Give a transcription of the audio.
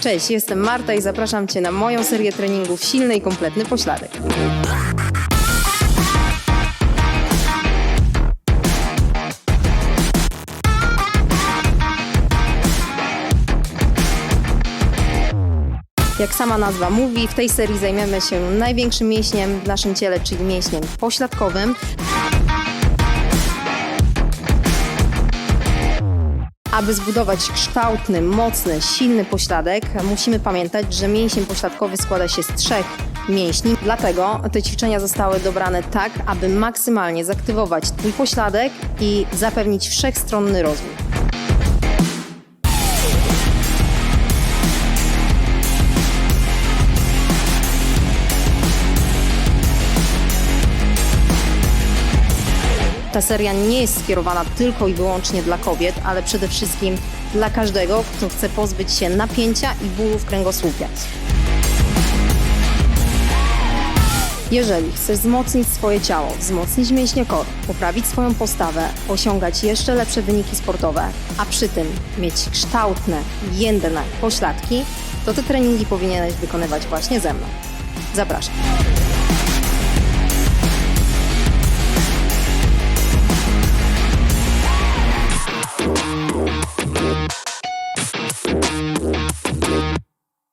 Cześć, jestem Marta i zapraszam Cię na moją serię treningów Silny i Kompletny Pośladek. Jak sama nazwa mówi, w tej serii zajmiemy się największym mięśniem w naszym ciele, czyli mięśniem pośladkowym. Aby zbudować kształtny, mocny, silny pośladek, musimy pamiętać, że mięsień pośladkowy składa się z trzech mięśni. Dlatego te ćwiczenia zostały dobrane tak, aby maksymalnie zaktywować Twój pośladek i zapewnić wszechstronny rozwój. Ta seria nie jest skierowana tylko i wyłącznie dla kobiet, ale przede wszystkim dla każdego, kto chce pozbyć się napięcia i bólu w kręgosłupie. Jeżeli chcesz wzmocnić swoje ciało, wzmocnić mięśnie kor, poprawić swoją postawę, osiągać jeszcze lepsze wyniki sportowe, a przy tym mieć kształtne, jędrne pośladki, to te treningi powinieneś wykonywać właśnie ze mną. Zapraszam.